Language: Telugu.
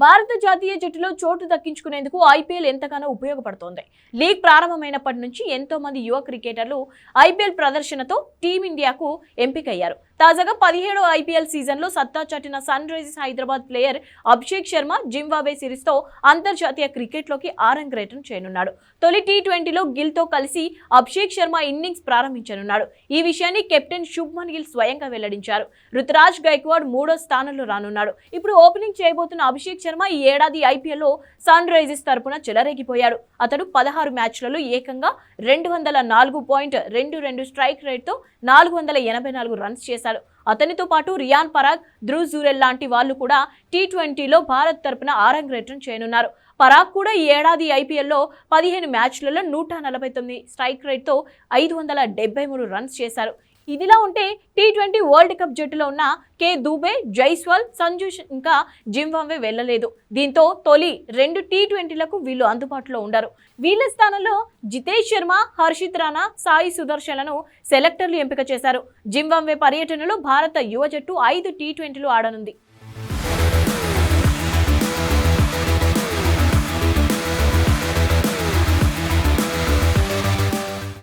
భారత జాతీయ జట్టులో చోటు దక్కించుకునేందుకు ఐపీఎల్ ఎంతగానో ఉపయోగపడుతోంది. లీగ్ ప్రారంభమైనప్పటి నుంచి ఎంతో మంది యువ క్రికెటర్లు ఐపీఎల్ ప్రదర్శనతో టీమిండియాకు ఎంపికయ్యారు. తాజాగా పదిహేడో ఐపీఎల్ సీజన్లో సత్తా చాటిన Sunrisers Hyderabad player Abhishek Sharma Zimbabwe సిరీస్తో అంతర్జాతీయ క్రికెట్లోకి ఆరంగేటం చేయనున్నాడు. తొలి టీ ట్వంటీలో గిల్తో కలిసి అభిషేక్ శర్మ ఇన్నింగ్స్ ప్రారంభించనున్నాడు. ఈ విషయాన్ని కెప్టెన్ శుభ్మన్ గిల్ స్వయంగా వెల్లడించారు. రుతురాజ్ గైక్వాడ్ మూడో స్థానంలో రానున్నాడు. ఇప్పుడు ఓపెనింగ్ చేయబోతున్న అభిషేక్ శర్మ ఈ ఏడాది ఐపీఎల్లో సన్ రైజర్స్ తరపున చెలరేగిపోయాడు. అతడు పదహారు మ్యాచ్లలో ఏకంగా రెండు వందల నాలుగు పాయింట్ రెండు రెండు స్ట్రైక్ రేట్తో నాలుగు వందల ఎనభై నాలుగు రన్స్ చేశాడు. అతనితో పాటు రియాన్ పరాగ్ ధ్రువ్ జూరెల్ లాంటి వాళ్ళు కూడా టీ ట్వంటీలో భారత్ తరపున ఆరంగేట్రం చేయనున్నారు. పరాగ్ కూడా ఈ ఏడాది ఐపీఎల్లో పదిహేను మ్యాచ్లలో నూట నలభై తొమ్మిది స్ట్రైక్ రేట్తో ఐదు వందల డెబ్బై మూడు రన్స్ చేశారు. ఇదిలా ఉంటే టీ ట్వంటీ వరల్డ్ కప్ జట్టులో ఉన్న కే దూబే జైస్వాల్ సంజు ఇంకా జింబాబ్వే వెళ్ళలేదు. దీంతో తొలి రెండు టీ ట్వంటీలకు వీళ్ళు అందుబాటులో ఉండరు. వీళ్ళ స్థానంలో జితేష్ శర్మ హర్షిత్ రాణా సాయి సుదర్శన్లను సెలెక్టర్లు ఎంపిక చేశారు. జింబాబ్వే పర్యటనలో భారత యువ జట్టు ఐదు టీ ట్వంటీలు ఆడనుంది.